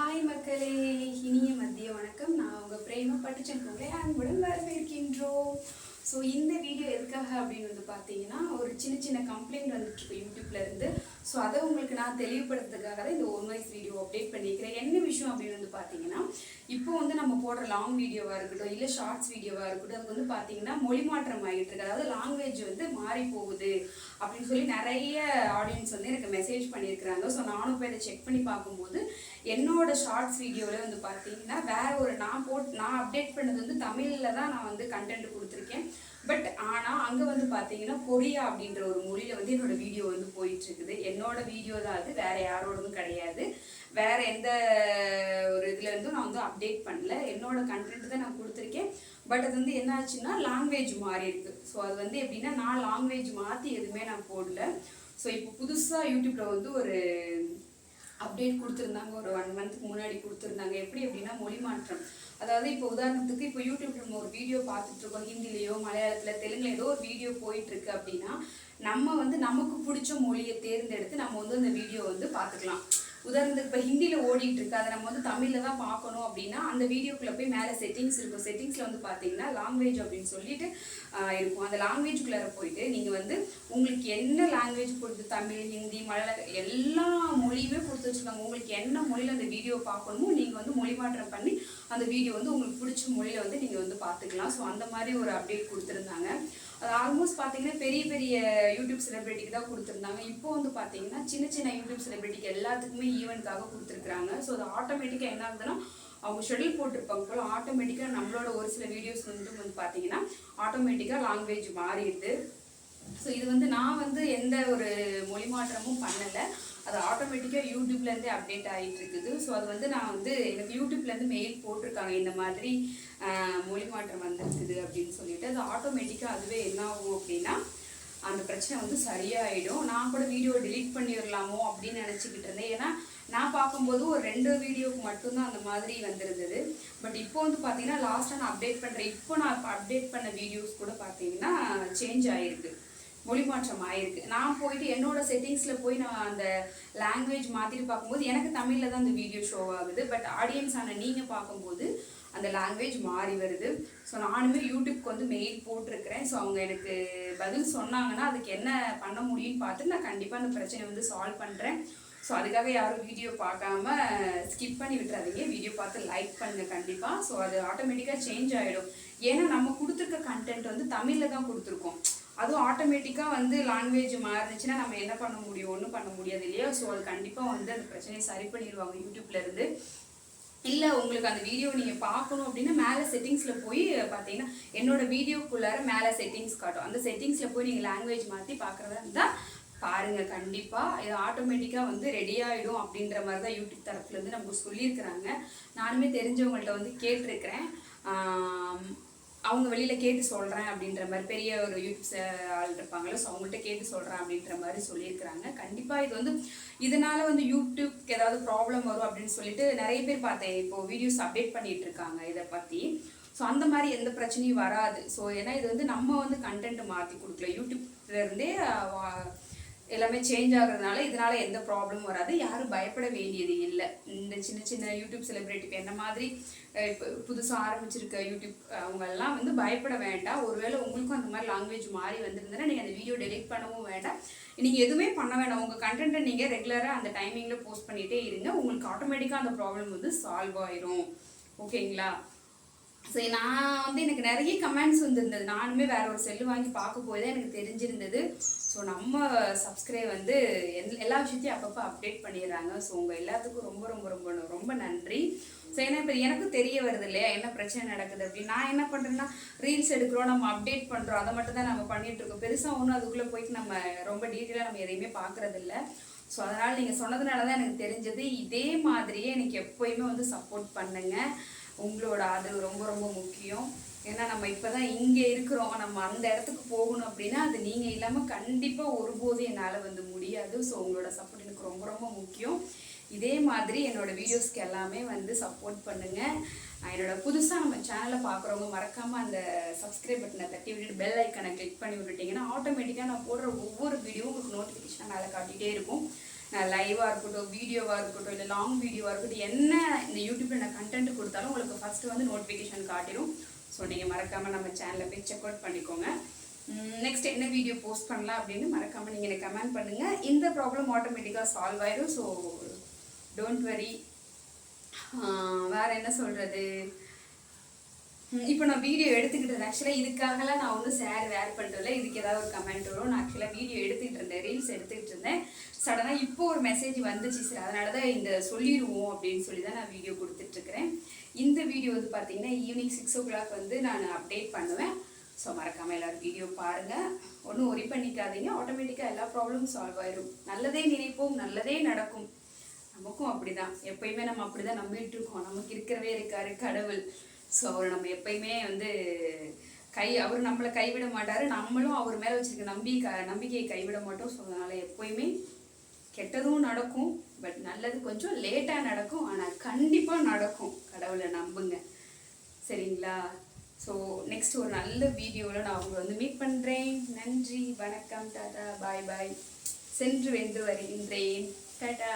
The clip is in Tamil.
ஹாய் மக்களே. இனிய மதிய வணக்கம். நான் உங்கள் பிரேம பட்டுச்சன் உங்களை அன்புடன் வரவேற்கின்றோம். ஸோ இந்த வீடியோ எதுக்காக அப்படின்னு வந்து பார்த்தீங்கன்னா ஒரு சின்ன சின்ன கம்ப்ளைண்ட் வந்துட்டுருக்கு யூடியூப்லேருந்து ஸோ அதை உங்களுக்கு நான் தெளிவுபடுத்துறதுக்காக தான் இந்த ஒன் வாய்ஸ் வீடியோ அப்டேட் பண்ணிக்கிறேன். என்ன விஷயம் அப்படின்னு வந்து பார்த்தீங்கன்னா இப்போ வந்து நம்ம போடுற லாங் வீடியோவாக இருக்கட்டும் இல்லை ஷார்ட்ஸ் வீடியோவாக இருக்கட்டும் அது வந்து பார்த்தீங்கன்னா மொழி மாற்றம் ஆகிட்டு இருக்கு. அதாவது லாங்குவேஜ் வந்து மாறி போகுது அப்படின்னு சொல்லி நிறைய ஆடியன்ஸ் வந்து எனக்கு மெசேஜ் பண்ணியிருக்கிறாங்க. ஸோ நானும் போய் அதை செக் பண்ணி பார்க்கும்போது என்னோட ஷார்ட்ஸ் வீடியோவில் வந்து பார்த்தீங்கன்னா வேற ஒரு நான் போட் நான் அப்டேட் பண்ணது வந்து தமிழில் தான் நான் வந்து கண்டென்ட் கொடுத்துருக்கேன். பட் ஆனால் அங்கே வந்து பார்த்தீங்கன்னா கொரியா அப்படின்ற ஒரு மொழியில் வந்து என்னோட வீடியோ வந்து போயிட்டுருக்குது. என்னோட வீடியோ தான் அது வேறு யாரோடதும் கிடையாது. வேற எந்த ஒரு இதில் எதுவும் நான் வந்து அப்டேட் பண்ணல. என்னோட கண்டென்ட் தான் நான் கொடுத்துருக்கேன். பட் அது வந்து என்ன ஆச்சுன்னா லாங்குவேஜ் மாறி இருக்கு. ஸோ அது வந்து எப்படின்னா நான் லாங்குவேஜ் மாற்றி எதுவுமே நான் போடல. ஸோ இப்போ புதுசாக யூடியூப்பில் வந்து ஒரு அப்டேட் கொடுத்துருந்தாங்க. ஒரு ஒன் மந்த்துக்கு முன்னாடி கொடுத்துருந்தாங்க. எப்படி அப்படின்னா மொழி மாற்றம். அதாவது இப்போ உதாரணத்துக்கு இப்போ யூடியூப்ல நம்ம ஒரு வீடியோ பார்த்துட்டு இருக்கோம். ஹிந்திலேயோ மலையாளத்தில் தெலுங்குல ஏதோ ஒரு வீடியோ போயிட்டு இருக்கு அப்படின்னா நம்ம வந்து நமக்கு பிடிச்ச மொழியை தேர்ந்தெடுத்து நம்ம வந்து அந்த வீடியோ வந்து பார்த்துக்கலாம். உதாரணத்துக்கு இப்போ ஹிந்தியில் ஓடிட்டு இருக்கு அதை நம்ம வந்து தமிழில் தான் பார்க்கணும் அப்படின்னா அந்த வீடியோக்குள்ளே போய் மேலே செட்டிங்ஸ் இருக்கும். செட்டிங்ஸில் வந்து பார்த்தீங்கன்னா லாங்குவேஜ் அப்படின்னு சொல்லிட்டு இருக்கும். அந்த லாங்குவேஜுக்குள்ளே போயிட்டு நீங்கள் வந்து உங்களுக்கு என்ன லாங்குவேஜ் கொடுத்து தமிழ் ஹிந்தி மலையாள எல்லா மொழியுமே கொடுத்து வச்சுருக்காங்க உங்களுக்கு என்ன மொழியில் அந்த வீடியோ பார்க்கணுமோ நீங்கள் வந்து மொழி மாற்றம் பண்ணி அந்த வீடியோ வந்து உங்களுக்கு பிடிச்ச மொழியில் வந்து நீங்கள் வந்து பார்த்துக்கலாம். ஸோ அந்த மாதிரி ஒரு அப்டேட் கொடுத்துருந்தாங்க. அது ஆல்மோஸ்ட் பார்த்தீங்கன்னா பெரிய பெரிய யூடியூப் செலிபிரிட்டிக்கு தான் கொடுத்துருந்தாங்க. இப்போ வந்து பார்த்தீங்கன்னா சின்ன சின்ன யூடியூப் செலிபிரிட்டிக்கு எல்லாத்துக்குமே ஈவெண்ட்காக கொடுத்துருக்காங்க ஸோ அது ஆட்டோமேட்டிக்காக என்ன ஆகுதுன்னா அவங்க ஷெடியூல் போட்டிருப்பாங்க போல ஆட்டோமேட்டிக்காக நம்மளோட ஒரு சில வீடியோஸ் வந்து வந்து பார்த்தீங்கன்னா ஆட்டோமேட்டிக்காக லாங்குவேஜ் மாறிடுது. ஸோ இது வந்து நான் வந்து எந்த ஒரு மொழி மாற்றமும் பண்ணலை. அது ஆட்டோமேட்டிக்காக யூடியூப்லேருந்தே அப்டேட் ஆகிட்டு இருக்குது ஸோ அது வந்து நான் வந்து எனக்கு யூடியூப்லேருந்து மெயில் போட்டிருக்காங்க. இந்த மாதிரி மொழி மாற்றம் வந்திருக்குது அப்படின்னு சொல்லிட்டு. அது ஆட்டோமேட்டிக்காக அதுவே என்ன ஆகும் அப்படின்னா அந்த பிரச்சனை வந்து சரியாயிடும். நான் கூட வீடியோ டிலீட் பண்ணிடலாமோ அப்படின்னு நினச்சிக்கிட்டு இருந்தேன். ஏன்னா நான் பார்க்கும்போது ஒரு ரெண்டு வீடியோவுக்கு மட்டும்தான் அந்த மாதிரி வந்திருந்தது. பட் இப்போ வந்து பார்த்தீங்கன்னா லாஸ்ட்டாக நான் அப்டேட் பண்ணுறேன் இப்போ நான் இப்போ அப்டேட் பண்ண வீடியோஸ் கூட பார்த்தீங்கன்னா சேஞ்ச் ஆகிருக்கு மொழி மாற்றம் ஆயிருக்கு. நான் போயிட்டு என்னோட செட்டிங்ஸில் போய் நான் அந்த லாங்குவேஜ் மாற்றிட்டு பார்க்கும்போது எனக்கு தமிழில் தான் அந்த வீடியோ ஷோ ஆகுது. பட் ஆடியன்ஸ் ஆன நீங்கள் பார்க்கும்போது அந்த லாங்குவேஜ் மாறி வருது. ஸோ நானுமே யூடியூப்க்கு வந்து மெயில் போட்டிருக்கிறேன். ஸோ அவங்க எனக்கு பதில் சொன்னாங்கன்னா அதுக்கு என்ன பண்ண முடியும்னு பார்த்து நான் கண்டிப்பாக அந்த பிரச்சனையை வந்து சால்வ் பண்ணுறேன் ஸோ அதுக்காக யாரும் வீடியோ பார்க்காம ஸ்கிப் பண்ணி விட்டுறாதீங்க. வீடியோ பார்த்து லைக் பண்ணுங்க கண்டிப்பாக ஸோ அது ஆட்டோமேட்டிக்காக சேஞ்ச் ஆகிடும் ஏன்னா நம்ம கொடுத்துருக்க கண்டென்ட் வந்து தமிழில் தான் கொடுத்துருக்கோம். அதுவும் ஆட்டோமேட்டிக்காக வந்து லாங்குவேஜ் மாறுனுச்சுன்னா நம்ம என்ன பண்ண முடியும் ஒன்றும் பண்ண முடியாது இல்லையா? ஸோ அது கண்டிப்பாக வந்து அந்த பிரச்சனையை சரி பண்ணிடுவாங்க யூடியூப்லேருந்து இல்லை உங்களுக்கு அந்த வீடியோ நீங்கள் பார்க்கணும் அப்படின்னா மேலே செட்டிங்ஸில் போய் பார்த்தீங்கன்னா என்னோட வீடியோக்குள்ளார மேலே செட்டிங்ஸ் காட்டும். அந்த செட்டிங்ஸில் போய் நீங்கள் லாங்குவேஜ் மாற்றி பார்க்குறதா இருந்தால் பாருங்கள் கண்டிப்பாக இது ஆட்டோமேட்டிக்காக வந்து ரெடி ஆகிடும் அப்படின்ற மாதிரி தான் யூடியூப் தரப்புலேருந்து நமக்கு சொல்லியிருக்கிறாங்க. நானுமே தெரிஞ்சவங்கள்ட்ட வந்து கேட்டிருக்கிறேன். அவங்க வெளியில் கேட்டு சொல்கிறேன் அப்படின்ற மாதிரி பெரிய ஒரு யூடியூப்ஸ் ஆள் இருப்பாங்களோ ஸோ அவங்கள்ட்ட கேட்டு சொல்கிறேன் அப்படின்ற மாதிரி சொல்லியிருக்கிறாங்க. கண்டிப்பாக இது வந்து இதனால வந்து யூடியூப்க்கு ஏதாவது ப்ராப்ளம் வரும் அப்படின்னு சொல்லிட்டு நிறைய பேர் பார்த்தேன். இப்போ வீடியோஸ் அப்டேட் பண்ணிட்டு இருக்காங்க இதை பற்றி ஸோ அந்த மாதிரி எந்த பிரச்சனையும் வராது. ஸோ ஏன்னா இது வந்து நம்ம வந்து கண்டென்ட் மாற்றி கொடுக்கல. யூடியூப்ல இருந்தே எல்லாமே சேஞ்ச் ஆகுறதுனால இதனால எந்த ப்ராப்ளமும் வராது. யாரும் பயப்பட வேண்டியது இல்லை. இந்த சின்ன சின்ன யூடியூப் செலிபிரிட்டிக்கு என்ன மாதிரி இப்போ புதுசாக ஆரம்பிச்சிருக்க யூடியூப் அவங்கெல்லாம் வந்து பயப்பட வேண்டாம். ஒருவேளை உங்களுக்கும் அந்த மாதிரி லாங்குவேஜ் மாறி வந்திருந்தேன்னா நீங்கள் அந்த வீடியோ டெலிட் பண்ணவும் வேண்டாம். நீங்கள் எதுவுமே பண்ண வேண்டாம். உங்கள் கண்டென்ட்டை நீங்கள் ரெகுலராக அந்த டைமிங்கில் போஸ்ட் பண்ணிகிட்டே இருங்க. உங்களுக்கு ஆட்டோமேட்டிக்காக அந்த ப்ராப்ளம் வந்து சால்வ் ஆயிரும். ஓகேங்களா சரி நான் வந்து எனக்கு நிறைய கமெண்ட்ஸ் வந்துருந்தது. நானுமே வேற ஒரு செல்லு வாங்கி பார்க்க போய் தான் எனக்கு தெரிஞ்சிருந்தது. ஸோ நம்ம சப்ஸ்கிரைப் வந்து எல்லா விஷயத்தையும் அப்பப்போ அப்டேட் பண்ணிடுறாங்க. ஸோ உங்கள் எல்லாத்துக்கும் ரொம்ப ரொம்ப ரொம்ப ரொம்ப நன்றி. ஸோ ஏன்னா இப்போ எனக்கும் தெரிய வருது இல்லையா? என்ன பிரச்சனை நடக்குது அப்படின்னு. நான் என்ன பண்ணுறேன்னா ரீல்ஸ் எடுக்கிறோம் நம்ம அப்டேட் பண்ணுறோம் அதை மட்டும் தான் நம்ம பண்ணிட்டு இருக்கோம். பெருசாக ஒன்றும் அதுக்குள்ளே போயிட்டு நம்ம ரொம்ப டீட்டெயிலாக நம்ம எதையுமே பார்க்கறதில்ல ஸோ அதனால் நீங்கள் சொன்னதுனால தான் எனக்கு தெரிஞ்சது. இதே மாதிரியே எனக்கு எப்போயுமே வந்து சப்போர்ட் பண்ணுங்க. உங்களோட ஆதரவு ரொம்ப ரொம்ப முக்கியம். ஏன்னா நம்ம இப்போதான் இங்கே இருக்கிறோம். நம்ம அந்த இடத்துக்கு போகணும் அப்படின்னா அது நீங்கள் இல்லாமல் கண்டிப்பாக ஒருபோதும் என்னால் வந்து முடியாது. ஸோ உங்களோட சப்போர்ட் எனக்கு ரொம்ப ரொம்ப முக்கியம். இதே மாதிரி என்னோட வீடியோஸ்க்கு எல்லாமே வந்து சப்போர்ட் பண்ணுங்கள் என்னோட புதுசாக நம்ம சேனலை பார்க்குறவங்க மறக்காமல் அந்த சப்ஸ்கிரைப் பட்டனை தட்டி விட்டுட்டு பெல் ஐக்கனை கிளிக் பண்ணி விட்டுட்டிங்கன்னா ஆட்டோமேட்டிக்காக நான் போடுற ஒவ்வொரு வீடியோவும் உங்களுக்கு நோட்டிஃபிகேஷன் மேலே காட்டிகிட்டே இருக்கும். லைவாக இருக்கட்டும் வீடியோவாக இருக்கட்டும் இல்லை லாங் வீடியோவாக இருக்கட்டும் என்ன இந்த யூடியூப்பில் நான் கண்டென்ட் கொடுத்தாலும் உங்களுக்கு ஃபஸ்ட்டு வந்து நோட்டிஃபிகேஷன் காட்டிடும் ஸோ நீங்கள் மறக்காமல் நம்ம சேனலில் போய் செக் அவுட் பண்ணிக்கோங்க. நெக்ஸ்ட் என்ன வீடியோ போஸ்ட் பண்ணலாம் அப்படின்னு மறக்காமல் நீங்கள் எனக்கு கமெண்ட் பண்ணுங்கள் இந்த ப்ராப்ளம் ஆட்டோமேட்டிக்காக சால்வ் ஆயிடும் ஸோ டோன்ட் வரி வேற என்ன சொல்கிறது இப்போ நான் வீடியோ எடுத்துக்கிட்டு ஆக்சுவலாக இதுக்காகலாம் நான் வந்து சேர் வேர் பண்ணுறதில்ல இதுக்கு ஏதாவது ஒரு கமெண்ட் வரும். நான் ஆக்சுவலாக வீடியோ எடுத்துக்கிட்டு இருந்தேன். ரீல்ஸ் எடுத்துக்கிட்டு இருந்தேன். சடனாக இப்போ ஒரு மெசேஜ் வந்துச்சு சார் அதனால தான் இந்த சொல்லிடுவோம் அப்படின்னு சொல்லி தான் நான் வீடியோ கொடுத்துட்ருக்குறேன் இந்த வீடியோ வந்து பார்த்தீங்கன்னா ஈவினிங் சிக்ஸ் ஓ கிளாக் வந்து நான் அப்டேட் பண்ணுவேன். ஸோ மறக்காமல் எல்லோரும் வீடியோ பாருங்கள் ஒன்றும் ஒரி பண்ணிக்காதீங்க. ஆட்டோமேட்டிக்காக எல்லா ப்ராப்ளமும் சால்வ் ஆயிடும் நல்லதே நினைப்போம். நல்லதே நடக்கும். நமக்கும் அப்படி தான் எப்பயுமே நம்ம அப்படிதான் நம்பிட்டு இருக்கோம். நமக்கு இருக்கிறவே இருக்காரு கடவுள். ஸோ அவர் நம்ம எப்பயுமே வந்து கை அவர் நம்மளை கைவிட மாட்டார். நம்மளும் அவர் மேலே வச்சிருக்க நம்பிக்கை நம்பிக்கையை கைவிட மாட்டோம். ஸோ அதனால் எப்போயுமே கெட்டதும் நடக்கும் பட் நல்லது கொஞ்சம் லேட்டாக நடக்கும். ஆனால் கண்டிப்பாக நடக்கும். கடவுளை நம்புங்க. சரிங்களா? ஸோ நெக்ஸ்ட் ஒரு நல்ல வீடியோவில் நான் உங்களை வந்து மீட் பண்ணுறேன் நன்றி. வணக்கம். டாடா. பாய் பாய். சென்று வென்று வருகின்றேன். டாடா.